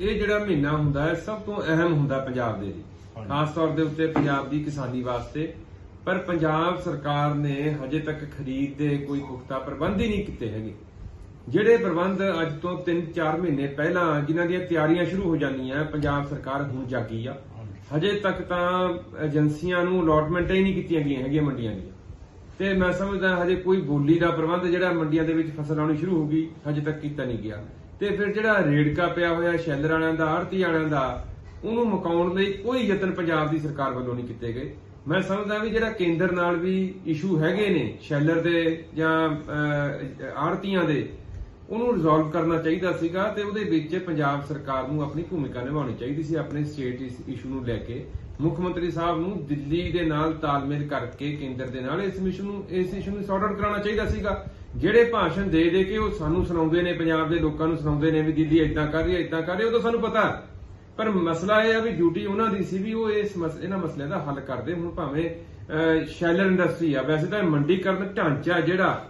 ਇਹ ਜਿਹੜਾ ਮਹੀਨਾ ਹੁੰਦਾ ਹੈ ਸਭ ਤੋਂ ਅਹਿਮ ਹੁੰਦਾ ਪੰਜਾਬ ਦੇ ਲਈ। ਖਾਸ ਤੌਰ ਦੇ ਉੱਤੇ ਪੰਜਾਬ ਦੀ ਕਿਸਾਨੀ ਵਾਸਤੇ। ਪਰ ਪੰਜਾਬ ਸਰਕਾਰ ਨੇ ਹਜੇ ਤੱਕ ਖਰੀਦ ਦੇ ਕੋਈ ਪੁਖਤਾ ਪ੍ਰਬੰਧ ਹੀ ਨਹੀਂ ਕੀਤੇ ਹੈਗੇ। ਜਿਹੜੇ ਪ੍ਰਬੰਧ ਅੱਜ ਤੋਂ 3-4 ਮਹੀਨੇ ਪਹਿਲਾਂ ਜਿਨ੍ਹਾਂ ਦੀਆਂ ਤਿਆਰੀਆਂ ਸ਼ੁਰੂ ਹੋ ਜਾਂਦੀਆਂ ਪੰਜਾਬ ਸਰਕਾਰ ਹੁਣ ਜਾਗੀ ਆ। ਹਜੇ। ਤੱਕ ਤਾਂ ਏਜੰਸੀਆਂ ਨੂੰ ਅਲਾਟਮੈਂਟਾਂ ਹੀ ਨਹੀਂ ਕੀਤੀਆਂ ਗਈਆਂ ਹੈਗੀਆਂ ਮੰਡੀਆਂ ਦੀਆਂ। ਤੇ ਮੈਂ ਸਮਝਦਾ ਹਜੇ ਕੋਈ ਬੋਲੀ ਦਾ ਪ੍ਰਬੰਧ ਜਿਹੜਾ ਮੰਡੀਆਂ ਦੇ ਵਿੱਚ ਫਸਲ ਆਉਣੀ ਸ਼ੁਰੂ ਹੋ ਗਈ ਹਜੇ ਤੱਕ ਕੀਤਾ ਨਹੀਂ ਗਿਆ। ਤੇ ਫਿਰ ਜਿਹੜਾ ਰੇੜਕਾ ਪਿਆ ਹੋਇਆ ਸ਼ੈਲਰ ਵਾਲਿਆਂ ਦਾ ਆੜਤੀ ਵਾਲਿਆਂ ਦਾ, ਉਹਨੂੰ ਮੁਕਾਉਣ ਲਈ ਕੋਈ ਯਤਨ ਪੰਜਾਬ ਦੀ ਸਰਕਾਰ ਵੱਲੋਂ ਨਹੀਂ ਕੀਤੇ ਗਏ। ਮੈਂ ਸਮਝਦਾ ਵੀ ਜਿਹੜਾ ਕੇਂਦਰ ਨਾਲ ਵੀ ਇਸ਼ੂ ਹੈਗੇ ਨੇ, ਸ਼ੈਲਰ ਦੇ ਜਾਂ ਆੜਤੀਆਂ ਦੇ ਉਹਨੂੰ ਰਿਜ਼ੋਲਵ ਕਰਨਾ ਚਾਹੀਦਾ ਸੀਗਾ ਤੇ ਉਹਦੇ ਵਿੱਚ ਪੰਜਾਬ ਸਰਕਾਰ ਨੂੰ ਆਪਣੀ ਭੂਮਿਕਾ ਨਿਭਾਉਣੀ ਚਾਹੀਦੀ ਸੀ, ਆਪਣੇ ਸਟੇਟ ਇਸ ਇਸ਼ੂ ਨੂੰ ਲੈ ਕੇ। ਮੁੱਖ ਮੰਤਰੀ ਸਾਹਿਬ ਨੂੰ ਦਿੱਲੀ ਦੇ ਨਾਲ ਤਾਲਮੇਲ ਕਰਕੇ, ਕੇਂਦਰ ਦੇ ਨਾਲ ਇਸ ਮਿਸ਼ਨ ਨੂੰ, ਇਸ ਇਸ਼ੂ ਨੂੰ ਸੌਰਟ ਆਊਟ ਕਰਾਉਣਾ ਚਾਹੀਦਾ ਸੀਗਾ। ਜਿਹੜੇ ਭਾਸ਼ਣ ਦੇ ਦੇ ਕੇ ਉਹ ਸਾਨੂੰ ਸੁਣਾਉਂਦੇ ਨੇ, ਪੰਜਾਬ ਦੇ ਲੋਕਾਂ ਨੂੰ ਸੁਣਾਉਂਦੇ ਨੇ ਵੀ ਦਿੱਲੀ ਇਦਾਂ ਕਰ ਰਹੀ ਹੈ ਇਦਾਂ ਕਰ ਰਹੀ ਉਹ ਤਾਂ ਸਾਨੂੰ ਪਤਾ ਪਰ ਮਸਲਾ ਇਹ ਆ ਵੀ ਡਿਊਟੀ ਉਹਨਾਂ ਦੀ ਸੀ ਵੀ ਉਹ ਇਸ ਇਹਨਾਂ ਮਸਲਿਆਂ ਦਾ ਹੱਲ ਕਰਦੇ। ਹੁਣ ਭਾਵੇਂ ਸ਼ੈਲਰ ਇੰਡਸਟਰੀ ਆ, ਵੈਸੇ ਤਾਂ ਮੰਡੀਕਰਨ ਢਾਂਚਾ ਜਿਹੜਾ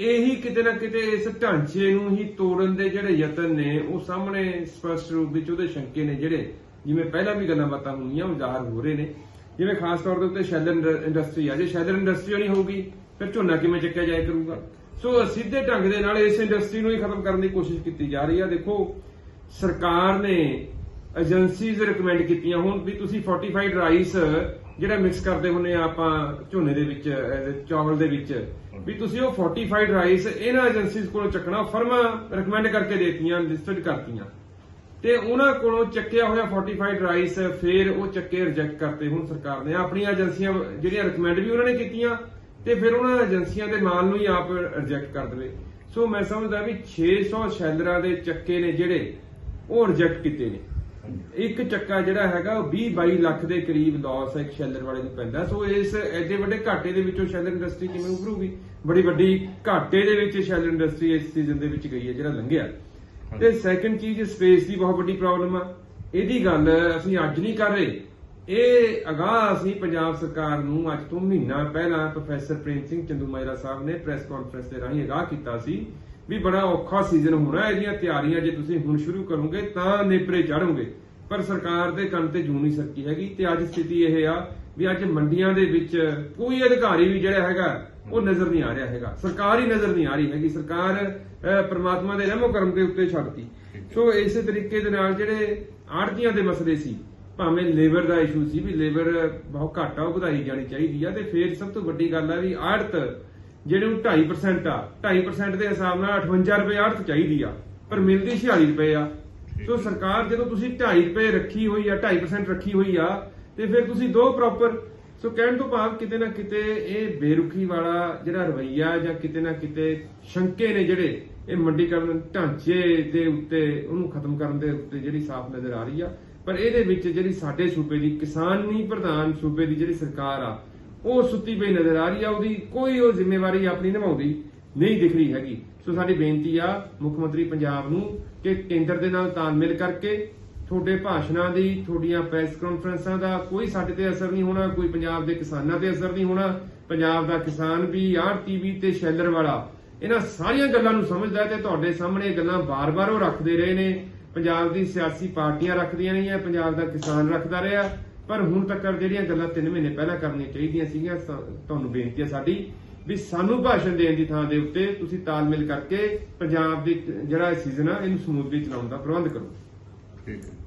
ਇਹੀ ਕਿਤੇ ਨਾ ਕਿਤੇ ਇਸ ਢਾਂਚੇ ਨੂੰ ਹੀ ਤੋੜਨ ਦੇ ਜਿਹੜੇ ਯਤਨ ਨੇ, ਉਹ ਸਾਹਮਣੇ ਸਪਸ਼ਟ ਰੂਪ ਵਿੱਚ ਉਹਦੇ ਸ਼ੰਕੇ ਨੇ ਜਿਹੜੇ ਜਿਵੇਂ ਪਹਿਲਾਂ ਵੀ ਗੱਲਾਂ ਬਾਤਾਂ ਹੋਈਆਂ, ਉਹ ਜ਼ਾਹਰ ਹੋ ਰਹੇ ਨੇ। ਜਿਵੇਂ ਖਾਸ ਤੌਰ ਦੇ ਉੱਤੇ ਸ਼ੈਲਰ ਇੰਡਸਟਰੀ ਆ। ਜੇ ਸ਼ੈਲਰ ਇੰਡਸਟਰੀ ਨਹੀਂ ਹੋਊਗੀ, ਫਿਰ ਝੋਨਾ ਕਿਵੇਂ ਚੱਕਿਆ ਜਾਇਆ ਕਰੂਗਾ? ਸੋ ਸਿੱਧੇ ਢੰਗ ਦੇ ਨਾਲ ਇਸ ਇੰਡਸਟਰੀ ਨੂੰ ਹੀ ਖਤਮ ਕਰਨ ਦੀ ਕੋਸ਼ਿਸ਼ ਕੀਤੀ ਜਾ ਰਹੀ ਆ। ਦੇਖੋ, ਸਰਕਾਰ ਨੇ ਏਜੰਸੀਜ਼ ਰეკਮੈਂਡ ਕੀਤੀਆਂ ਹੁਣ ਵੀ ਤੁਸੀਂ ਫੋਰਟੀਫਾਈਡ ਰਾਈਸ ਜਿਹੜਾ ਮਿਕਸ ਕਰਦੇ ਹੁੰਨੇ ਆ ਆਪਾਂ ਝੋਨੇ ਦੇ ਵਿੱਚ ਚਾਵਲ ਦੇ ਵਿੱਚ, ਵੀ ਤੁਸੀਂ ਉਹ ਫੋਰਟੀਫਾਈਡ ਰਾਈਸ ਇਹਨਾਂ ਏਜੰਸੀਜ਼ ਕੋਲੋਂ ਚੱਕਣਾ, ਫਰਮਾਂ ਰეკਮੈਂਡ ਕਰਕੇ ਦੇਤੀਆਂ ਲਿਸਟਡ ਕਰਤੀਆਂ। ਤੇ ਉਹਨਾਂ ਕੋਲੋਂ ਚੱਕਿਆ ਹੋਇਆ ਫੋਰਟੀਫਾਈਡ ਰਾਈਸ ਫੇਰ ਉਹ ਚੱਕੇ ਰਿਜੈਕਟ ਕਰਤੇ ਹੁਣ ਸਰਕਾਰ ਨੇ। ਆਪਣੀਆਂ ਏਜੰਸੀਆਂ ਜਿਹੜੀਆਂ ਰეკਮੈਂਡ ਵੀ ਉਹਨਾਂ ਨੇ ਕੀਤੀਆਂ, ਤੇ ਫਿਰ ਉਹਨਾਂ ਏਜੰਸੀਆਂ ਦੇ ਮਾਲ ਨੂੰ ਹੀ ਆਪ ਰਿਜੈਕਟ ਕਰ ਦਵੇ। ਸੋ ਮੈਂ ਸਮਝਦਾ ਵੀ 600 ਸ਼ੈਲਰਾਂ ਦੇ ਚੱਕੇ ਨੇ ਜਿਹੜੇ, ਉਹ ਰਿਜੈਕਟ ਕੀਤੇ ਨੇ। ਇੱਕ ਚੱਕਾ ਜਿਹੜਾ ਹੈਗਾ ਉਹ 20 22 ਲੱਖ ਦੇ ਕਰੀਬ ਲਾਸ ਇੱਕ ਸ਼ੈਲਰ ਵਾਲੇ ਨੂੰ ਪੈਂਦਾ। ਸੋ ਇਸ ਐਡੇ ਵੱਡੇ ਘਾਟੇ ਦੇ ਵਿੱਚੋਂ ਸ਼ੈਲਰ ਇੰਡਸਟਰੀ ਕਿਵੇਂ ਉਭਰੂਗੀ? ਬੜੀ ਵੱਡੀ ਘਾਟੇ ਦੇ ਵਿੱਚ ਸ਼ੈਲਰ ਇੰਡਸਟਰੀ ਇਸ ਸੀਜ਼ਨ ਦੇ ਵਿੱਚ ਗਈ ਹੈ ਜਿਹੜਾ ਲੰਘਿਆ। ਤੇ ਸੈਕੰਡ ਚੀਜ਼ ਸਪੇਸ ਦੀ ਬਹੁਤ ਵੱਡੀ ਪ੍ਰੋਬਲਮ ਆ। ਇਹਦੀ ਗੱਲ ਅਸੀਂ ਅੱਜ ਨਹੀਂ ਕਰ ਰਹੇ। ਇਹ ਅਗਾਹ ਅਸੀਂ ਪੰਜਾਬ ਸਰਕਾਰ ਨੂੰ ਅੱਜ ਤੋਂ ਮਹੀਨਾ ਪਹਿਲਾਂ ਪ੍ਰੋਫੈਸਰ ਪ੍ਰੇਮ ਸਿੰਘ ਚੰਦੂਮਾਜਰਾ ਸਾਹਿਬ ਨੇ ਪ੍ਰੈਸ ਕਾਨਫਰੰਸ ਦੇ ਰਾਹੀਂ ਅਗਾਹ ਕੀਤਾ ਸੀ ਵੀ ਬੜਾ ਔਖਾ ਸੀਜ਼ਨ ਹੋਣਾ ਇਹਦੀਆਂ ਤਿਆਰੀਆਂ ਜੇ ਤੁਸੀਂ ਹੁਣ ਸ਼ੁਰੂ ਕਰੋਗੇ ਤਾਂ ਨੇਪਰੇ ਚੜੋਗੇ ਪਰ ਸਰਕਾਰ ਦੇ ਕੰਨ ਤੇ ਜੂੰ ਨਹੀਂ ਸਰਕੀ ਹੈਗੀ ਤੇ ਅੱਜ ਸਥਿਤੀ ਇਹ ਆ ਵੀ ਅੱਜ ਮੰਡੀਆਂ ਦੇ ਵਿੱਚ ਕੋਈ ਅਧਿਕਾਰੀ ਵੀ ਜਿਹੜਾ ਹੈਗਾ ਉਹ ਨਜ਼ਰ ਨਹੀਂ ਆ ਰਿਹਾ ਹੈਗਾ। ਸਰਕਾਰ ਹੀ ਨਜ਼ਰ ਨਹੀਂ ਆ ਰਹੀ ਹੈਗੀ। ਸਰਕਾਰ ਅਹ, ਪ੍ਰਮਾਤਮਾ ਦੇ ਰਹਿਮੋ ਕਰਮ ਦੇ ਉੱਤੇ ਛੱਡਤੀ। ਸੋ ਇਸੇ ਤਰੀਕੇ ਦੇ ਨਾਲ ਜਿਹੜੇ ਆੜਤੀਆਂ ਦੇ ਮਸਲੇ ਸੀ ਭਾਵੇਂ ਲੇਬਰ ਦਾ ਇਸ਼ੂ ਸੀ ਵੀ ਲੇਬਰ ਬਹੁਤ ਘੱਟ ਆ ਉਹ ਵਧਾਈ ਜਾਣੀ ਚਾਹੀਦੀ ਆ ਤੇ ਫੇਰ ਸਭ ਤੋਂ ਵੱਡੀ ਗੱਲ ਆ ਵੀ ਆੜਤ ਜਿਹੜੇ ਨੂੰ 2.5% ਆ 2.5% ਦੇ ਹਿਸਾਬ ਨਾਲ 58 ਰੁਪਏ ਆੜਤ ਚਾਹੀਦੀ ਆ, ਪਰ ਮਿਲਦੀ 46 ਰੁਪਏ ਆ। ਸੋ ਸਰਕਾਰ ਜਦੋਂ ਤੁਸੀਂ 2.5 ਰੁਪਏ ਰੱਖੀ ਹੋਈ ਆ 2.5% ਰੱਖੀ ਹੋਈ ਆ, ਤੇ ਫਿਰ ਤੁਸੀਂ ਦੋ ਪ੍ਰੋਪਰ ਸੋ ਕਹਿਣ ਤੋਂ ਭਾਵ ਕਿਤੇ ਨਾ ਕਿਤੇ ਇਹ ਬੇਰੁਖੀ ਵਾਲਾ ਜਿਹੜਾ ਰਵਈਆ ਜਾਂ ਕਿਤੇ ਨਾ ਕਿਤੇ ਸ਼ੰਕੇ ਨੇ ਜਿਹੜੇ ਇਹ ਮੰਡੀਕਰਨ ਢਾਂਚੇ ਦੇ ਉੱਤੇ, ਉਹਨੂੰ ਖਤਮ ਕਰਨ ਦੇ ਉੱਤੇ ਜਿਹੜੀ ਸਾਫ਼ ਨਜ਼ਰ ਆ ਰਹੀ ਆ। ਪਰ ਇਹਦੇ ਵਿੱਚ ਜਿਹੜੀ ਸਾਡੇ ਸੂਬੇ ਦੀ ਕਿਸਾਨ ਕਿਸਾਨੀ ਪ੍ਰਧਾਨ ਸੂਬੇ ਦੀ ਜਿਹੜੀ ਸਰਕਾਰ ਆ ਉਹ ਸੁੱਤੀ ਪਈ ਨਜ਼ਰ ਆ ਰਹੀ ਆ, ਉਹਦੀ ਕੋਈ ਉਹ ਜ਼ਿੰਮੇਵਾਰੀ ਆਪਣੀ ਨਿਭਾਉਂਦੀ ਨਹੀਂ ਦਿਖ ਰਹੀ ਹੈਗੀ। ਸੋ ਸਾਡੀ ਬੇਨਤੀ ਆ ਮੁੱਖ ਮੰਤਰੀ ਪੰਜਾਬ ਨੂੰ ਕਿ ਕੇਂਦਰ ਦੇ ਨਾਲ ਤਾਲਮੇਲ ਕਰਕੇ ਤੁਹਾਡੇ ਭਾਸ਼ਣਾਂ ਦੀ, ਤੁਹਾਡੀਆਂ ਪ੍ਰੈਸ ਕਾਨਫਰੰਸਾਂ ਦਾ ਕੋਈ ਸਾਡੇ ਤੇ ਅਸਰ ਨਹੀਂ ਹੋਣਾ, ਕੋਈ ਪੰਜਾਬ ਦੇ ਕਿਸਾਨਾਂ ਤੇ ਅਸਰ ਨਹੀਂ ਹੋਣਾ। ਪੰਜਾਬ ਦਾ ਕਿਸਾਨ ਵੀ ਆੜਤੀ ਵੀ ਤੇ ਸ਼ੈਲਰ ਵਾਲਾ, ਇਹਨਾਂ ਸਾਰੀਆਂ ਗੱਲਾਂ ਨੂੰ ਸਮਝਦਾ ਤੇ ਤੁਹਾਡੇ ਸਾਹਮਣੇ ਇਹ ਗੱਲਾਂ ਬਾਰ-ਬਾਰ ਉਹ ਰੱਖਦੇ ਰਹੇ ਨੇ। ਪੰਜਾਬ ਦੀ ਸਿਆਸੀ ਪਾਰਟੀਆਂ ਰੱਖਦੀਆਂ ਰਹੀਆਂ, ਪੰਜਾਬ ਦਾ ਕਿਸਾਨ ਰੱਖਦਾ ਰਿਹਾ। ਪਰ ਹੁਣ ਤੱਕ ਜਿਹੜੀਆਂ ਗੱਲਾਂ 3 ਮਹੀਨੇ ਪਹਿਲਾਂ ਕਰਨੀਆਂ ਚਾਹੀਦੀਆਂ ਸੀਗੀਆਂ ਤੁਹਾਨੂੰ ਬੇਨਤੀ ਹੈ ਸਾਡੀ ਵੀ ਸਾਨੂੰ ਭਾਸ਼ਣ ਦੇਣ ਦੀ ਥਾਂ ਦੇ ਉੱਤੇ ਤੁਸੀਂ ਤਾਲਮੇਲ ਕਰਕੇ ਪੰਜਾਬ ਦੀ ਜਿਹੜਾ ਸੀਜ਼ਨ ਆ, ਇਹਨੂੰ ਸਮੂਥਲੀ ਚਲਾਉਣ ਦਾ ਪ੍ਰਬੰਧ ਕਰੋ। ਠੀਕ ਹੈ।